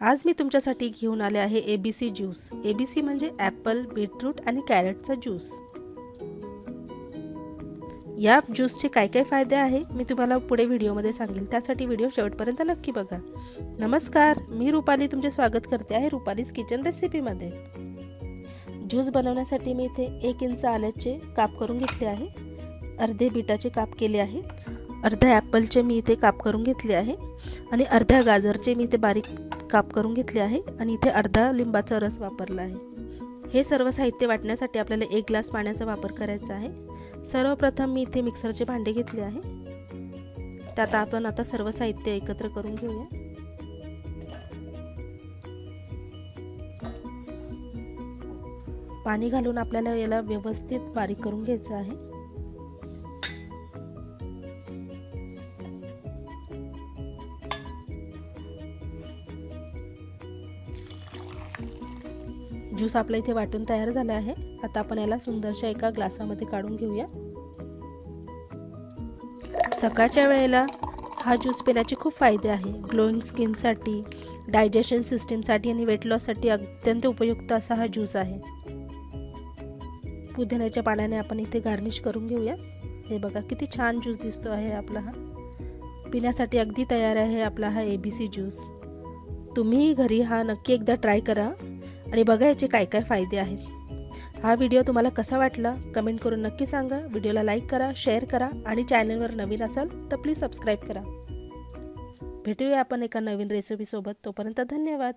आज मी तुमच्यासाठी घेऊन आले आहे A B C juice A B C म्हणजे ॲपल बीटरूट आणि कॅरेटचा ज्यूस या ज्यूसचे काय काय फायदे आहे मी तुम्हाला पुढे व्हिडिओमध्ये सांगेल. त्यासाठी व्हिडिओ शेवटपर्यंत नक्की बघा. नमस्कार मी रुपाली तुमचे स्वागत करते आहे रुपालीज किचन रेसिपीमध्ये ज्यूस बनवण्यासाठी मी इथे एक इंच आल्याचे काप करून घेतले आहे. अर्धे बीटाचे काप केले आहे. अर्ध्या ॲपलचे मी इथे काप करून घेतले आहे. आणि अर्ध्या गाजरचे मी इथे बारीक काप करून घेतले आहे आणि इथे अर्धा लिंबाचा रस वापरला आहे. हे सर्व साहित्य वाटण्यासाठी आपल्याला एक ग्लास पाण्याचा वापर करायचा आहे. सर्वप्रथम मी इथे मिक्सरचे भांडे घेतले आहे. त्यात आपण आता सर्व साहित्य एकत्र करून घेऊया. पाणी घालून आपल्याला याला व्यवस्थित बारीक करून घ्यायचं आहे. ज्यूस आपला इथे वाटून तयार झाला आहे. आता आपण याला सुंदरशा एका ग्लासामध्ये काढून घेऊया. सकाळच्या वेळेला हा ज्यूस पिण्याचे खूप फायदे आहे. ग्लोईंग स्किनसाठी डायजेशन सिस्टीमसाठी आणि वेट लॉससाठी अत्यंत उपयुक्त असा हा ज्यूस आहे. पुदिन्याच्या पाण्याने आपण इथे गार्निश करून घेऊया. हे बघा किती छान ज्यूस दिसतो आहे आपला हा. पिण्यासाठी अगदी तयार आहे आपला हा ए बी सी ज्यूस. तुम्ही घरी हा नक्की एकदा ट्राय करा. आणि बघा याचे काय काय फायदे आहेत. हा व्हिडिओ तुम्हाला कसा वाटला कमेंट करून नक्की सांगा. व्हिडिओला लाईक करा शेअर करा आणि चॅनलवर नवीन असाल तर प्लीज सबस्क्राईब करा. भेटूया आपण एका नवीन रेसिपीसोबत तोपर्यंत धन्यवाद.